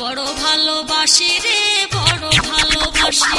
বড় ভালোবাসি রে বড় ভালোবাসি।